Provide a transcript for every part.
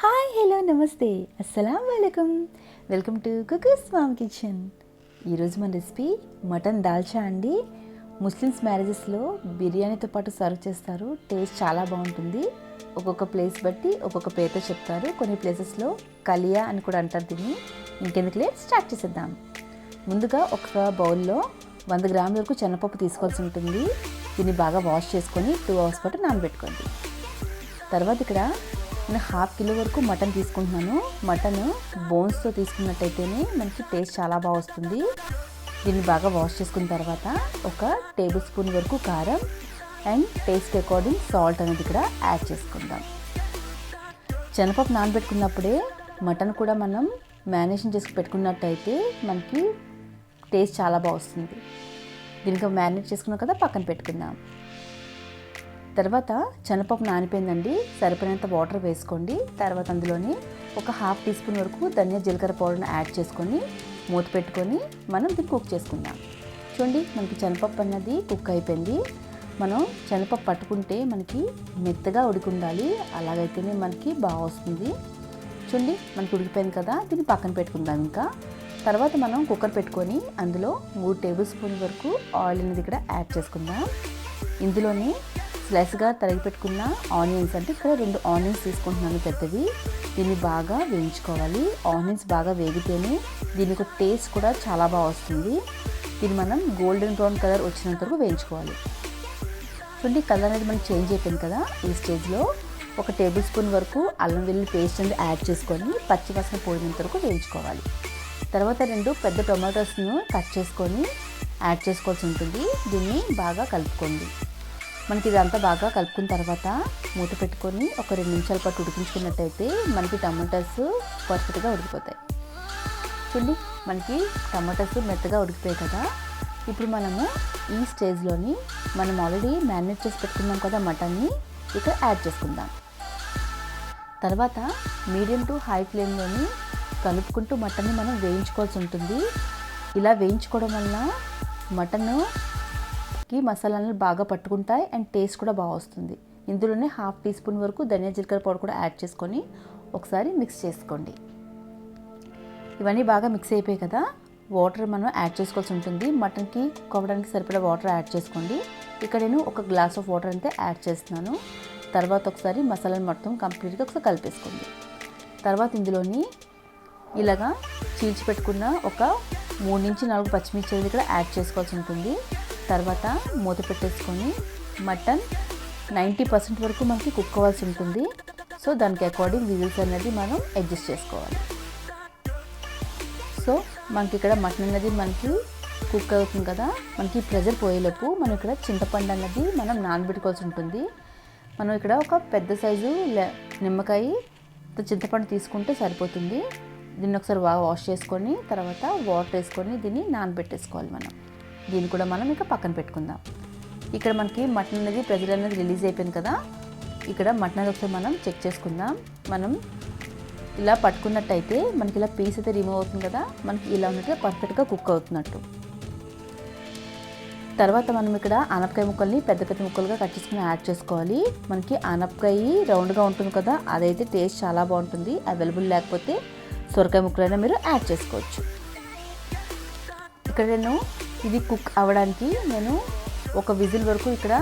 Hi hello నమస్తే. అస్సలం వాలేకుమ్ welcome to cookers mom kitchen. ఈరోజు మన రెసిపీ మటన్ దాల్చా అండి. ముస్లిమ్స్ మ్యారేజెస్లో బిర్యానీతో పాటు సర్వ్ చేస్తారు. టేస్ట్ చాలా బాగుంటుంది. ఒక్కొక్క ప్లేస్ బట్టి ఒక్కొక్క పేరుతో చెప్తారు. కొన్ని ప్లేసెస్లో కలియా అని కూడా అంటారు దీన్ని. ఇంకెందుకులే స్టార్ట్ చేసేద్దాం. ముందుగా ఒక బౌల్లో వంద గ్రాముల వరకు శనగపప్పు తీసుకోవాల్సి ఉంటుంది. దీన్ని బాగా వాష్ చేసుకొని టూ అవర్స్ పాటు నానబెట్టుకోండి. తర్వాత ఇక్కడ నేను హాఫ్ కిలో వరకు మటన్ తీసుకుంటున్నాను. మటన్ బోన్స్తో తీసుకున్నట్టయితేనే మనకి టేస్ట్ చాలా బాగా వస్తుంది. దీన్ని బాగా వాష్ చేసుకున్న తర్వాత ఒక టేబుల్ స్పూన్ వరకు కారం అండ్ టేస్ట్ అకార్డింగ్ సాల్ట్ అనేది ఇక్కడ యాడ్ చేసుకుందాం. శనగపప్పు నానబెట్టుకున్నప్పుడే మటన్ కూడా మనం మ్యారినేషన్ చేసి పెట్టుకున్నట్టయితే మనకి టేస్ట్ చాలా బాగా వస్తుంది. దీనికి మ్యారినేట్ చేసుకున్నాం కదా పక్కన పెట్టుకుందాం. తర్వాత శనపప్పు నానిపోయిందండి సరిపోయినంత వాటర్ వేసుకోండి. తర్వాత అందులోని ఒక హాఫ్ టీ స్పూన్ వరకు ధనియా జీలకర్ర పౌడర్ని యాడ్ చేసుకొని మూత పెట్టుకొని మనం దీన్ని కుక్ చేసుకుందాం. చూడండి మనకి శనపప్పు అన్నది కుక్ అయిపోయింది. మనం శనపప్పు పట్టుకుంటే మనకి మెత్తగా ఉడికి ఉండాలి అలాగైతేనే మనకి బాగా వస్తుంది. చూడండి మనకి ఉడికిపోయింది కదా దీన్ని పక్కన పెట్టుకుందాం ఇంకా. తర్వాత మనం కుక్కర్ పెట్టుకొని అందులో మూడు టేబుల్ స్పూన్ వరకు ఆయిల్ అనేది ఇక్కడ యాడ్ చేసుకుందాం. ఇందులోనే స్లైస్గా తరిగి పెట్టుకున్న ఆనియన్స్ అంటే ఇక్కడ రెండు ఆనియన్స్ తీసుకుంటున్నాను పెద్దవి. దీన్ని బాగా వేయించుకోవాలి. ఆనియన్స్ బాగా వేగితేనే దీనికి టేస్ట్ కూడా చాలా బాగా వస్తుంది. దీన్ని మనం గోల్డెన్ బ్రౌన్ కలర్ వచ్చినంత వరకు వేయించుకోవాలి. చూడండి కలర్ అనేది మనం చేంజ్ అయిపోయింది కదా ఈ స్టేజ్లో. ఒక టేబుల్ స్పూన్ వరకు అల్లం వెల్లుల్లి పేస్ట్ అనేది యాడ్ చేసుకొని పచ్చివాసన పోయినంత వరకు వేయించుకోవాలి. తర్వాత రెండు పెద్ద టొమాటోస్ను కట్ చేసుకొని యాడ్ చేసుకోవాల్సి ఉంటుంది. దీన్ని బాగా కలుపుకోండి. మనకి ఇదంతా బాగా కలుపుకున్న తర్వాత మూత పెట్టుకొని ఒక రెండు నిమిషాల పాటు ఉడికించుకున్నట్టయితే మనకి టమాటాస్ పర్ఫెక్ట్గా ఉడికిపోతాయి. చూడండి మనకి టమాటాస్ మెత్తగా ఉడికిపోయాయి కదా. ఇప్పుడు మనము ఈ స్టేజ్లోని మనం ఆల్రెడీ మ్యారినేట్ చేసి పెట్టుకున్నాం కదా మటన్ని ఇక్కడ యాడ్ చేసుకుందాం. తర్వాత మీడియం టు హై ఫ్లేమ్లోని కలుపుకుంటూ మటన్ని మనం వేయించుకోవాల్సి ఉంటుంది. ఇలా వేయించుకోవడం వల్ల మటన్ కి మసాలాలను బాగా పట్టుకుంటాయి అండ్ టేస్ట్ కూడా బాగా వస్తుంది. ఇందులోనే హాఫ్ టీ స్పూన్ వరకు ధనియా జీలకర్ర పౌడర్ కూడా యాడ్ చేసుకొని ఒకసారి మిక్స్ చేసుకోండి. ఇవన్నీ బాగా మిక్స్ అయిపోయాయి కదా? వాటర్ మనం యాడ్ చేసుకోవాల్సి ఉంటుంది. మటన్కి కుక్ సరిపడా వాటర్ యాడ్ చేసుకోండి. ఇక్కడ నేను ఒక గ్లాస్ ఆఫ్ వాటర్ అయితే యాడ్ చేస్తున్నాను. తర్వాత ఒకసారి మసాలాను మొత్తం కంప్లీట్గా ఒకసారి కలిపేసుకోండి. తర్వాత ఇందులోని ఇలాగా చీల్చి పెట్టుకున్న ఒక మూడు నుంచి నాలుగు పచ్చిమిర్చి ఇక్కడ యాడ్ చేసుకోవాల్సి ఉంటుంది. తర్వాత మూత పెట్టేసుకొని మటన్ నైంటీ పర్సెంట్ వరకు మనకి కుక్ అవ్వాల్సి ఉంటుంది. సో దానికి అకార్డింగ్ విజిల్స్ అనేది మనం అడ్జస్ట్ చేసుకోవాలి. సో మనకి ఇక్కడ మటన్ అనేది మనకి కుక్ అవుతుంది కదా. మనకి ప్రెజర్ పోయేలోపు మనం ఇక్కడ చింతపండు అన్నది మనం నానబెట్టుకోవాల్సి ఉంటుంది. మనం ఇక్కడ ఒక పెద్ద సైజు నిమ్మకాయ చింతపండు తీసుకుంటే సరిపోతుంది. దీన్ని ఒకసారి బాగా వాష్ చేసుకొని తర్వాత వాటర్ వేసుకొని దీన్ని నానబెట్టేసుకోవాలి మనం. దీన్ని కూడా మనం ఇక పక్కన పెట్టుకుందాం. ఇక్కడ మనకి మటన్ అనేది ప్రెజర్ అనేది రిలీజ్ అయిపోయింది కదా. ఇక్కడ మటన్ అనేది ఒకసారి మనం చెక్ చేసుకుందాం. మనం ఇలా పట్టుకున్నట్టయితే మనకి ఇలా పీస్ అయితే రిమూవ్ అవుతుంది కదా. మనకి ఇలా ఉన్నట్టుగా పర్ఫెక్ట్గా కుక్ అవుతున్నట్టు. తర్వాత మనం ఇక్కడ ఆనపకాయ ముక్కల్ని పెద్ద పెద్ద ముక్కలుగా కట్ చేసుకుని యాడ్ చేసుకోవాలి. మనకి ఆనపకాయ రౌండ్గా ఉంటుంది కదా. అదైతే టేస్ట్ చాలా బాగుంటుంది. అవైలబుల్ లేకపోతే సొరకాయ ముక్కలైనా మీరు యాడ్ చేసుకోవచ్చు. ఇక్కడ నేను ఇది కుక్ అవ్వడానికి నేను ఒక విజిల్ వరకు ఇక్కడ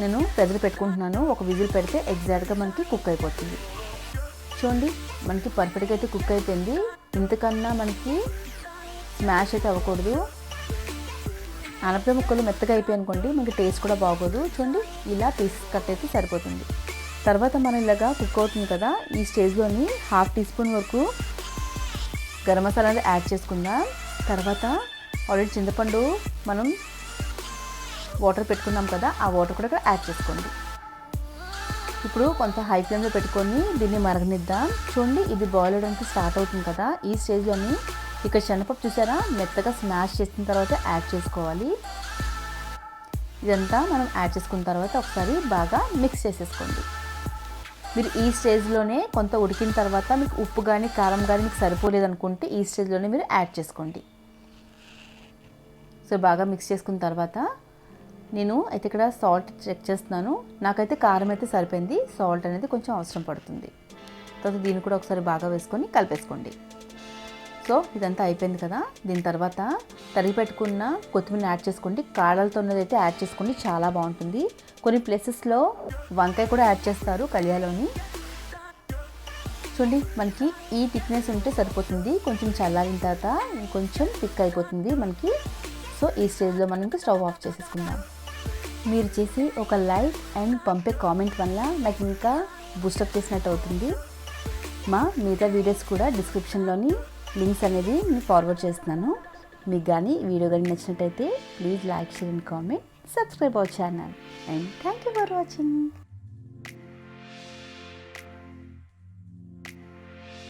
నేను ప్రెజర్ పెట్టుకుంటున్నాను. ఒక విజిల్ పెడితే ఎగ్జాక్ట్గా మనకి కుక్ అయిపోతుంది. చూడండి మనకి పర్ఫెక్ట్గా అయితే కుక్ అయిపోయింది. ఇంతకన్నా మనకి స్మాష్ అయితే అవ్వకూడదు. అనపకాయ ముక్కలు మెత్తగా అయిపోయి అనుకోండి మనకి టేస్ట్ కూడా బాగోదు. చూడండి ఇలా పీస్ కట్ అయితే సరిపోతుంది. తర్వాత మనం ఇలాగా కుక్ అవుతుంది కదా ఈ స్టేజ్లోని హాఫ్ టీ స్పూన్ వరకు గరం మసాలా యాడ్ చేసుకుందాం. తర్వాత ఆల్రెడీ చింతపండు మనం వాటర్ పెట్టుకున్నాం కదా ఆ వాటర్ కూడా ఇక్కడ యాడ్ చేసుకోండి. ఇప్పుడు కొంత హై ఫ్లేమ్లో పెట్టుకొని దీన్ని మరగనిద్దాం. చూడండి ఇది బాయిల్ అవడానికి స్టార్ట్ అవుతుంది కదా. ఈ స్టేజ్లోని ఇక్కడ శనగపప్పు చూసారా? మెత్తగా స్మాష్ చేసిన తర్వాత యాడ్ చేసుకోవాలి. ఇదంతా మనం యాడ్ చేసుకున్న తర్వాత ఒకసారి బాగా మిక్స్ చేసేసుకోండి. మీరు ఈ స్టేజ్లోనే కొంత ఉడికిన తర్వాత మీకు ఉప్పు కానీ కారం కానీ మీకు సరిపోలేదనుకుంటే ఈ స్టేజ్లోనే మీరు యాడ్ చేసుకోండి. సో బాగా మిక్స్ చేసుకున్న తర్వాత నేను అయితే ఇక్కడ సాల్ట్ చెక్ చేస్తున్నాను. నాకైతే కారం అయితే సరిపోయింది. సాల్ట్ అనేది కొంచెం అవసరం పడుతుంది. తర్వాత దీన్ని కూడా ఒకసారి బాగా వేసుకొని కలిపేసుకోండి. సో ఇదంతా అయిపోయింది కదా. దీని తర్వాత తరిగి పెట్టుకున్న కొత్తిమీర యాడ్ చేసుకోండి. కాడలతో ఉన్నదైతే యాడ్ చేసుకోండి. చాలా బాగుంటుంది. కొన్ని ప్లేసెస్లో వంకాయ కూడా యాడ్ చేస్తారు కలియాలోని చూడండి మనకి ఈ థిక్నెస్ ఉంటే సరిపోతుంది. కొంచెం చల్లారిన తర్వాత కొంచెం థిక్ అయిపోతుంది మనకి. సో ఈ స్టేజ్లో మనం ఇంకా స్టవ్ ఆఫ్ చేసేసుకుందాం. మీరు చేసి ఒక లైక్ అండ్ పంపే కామెంట్ వల్ల నాకు ఇంకా బూస్టప్ చేసినట్టు అవుతుంది. మా మిగతా వీడియోస్ కూడా డిస్క్రిప్షన్లోని లింక్స్ అనేది నేను ఫార్వర్డ్ చేస్తున్నాను. మీకు కానీ వీడియో కానీ నచ్చినట్టయితే please like share and comment. Subscribe our channel and thank you for watching.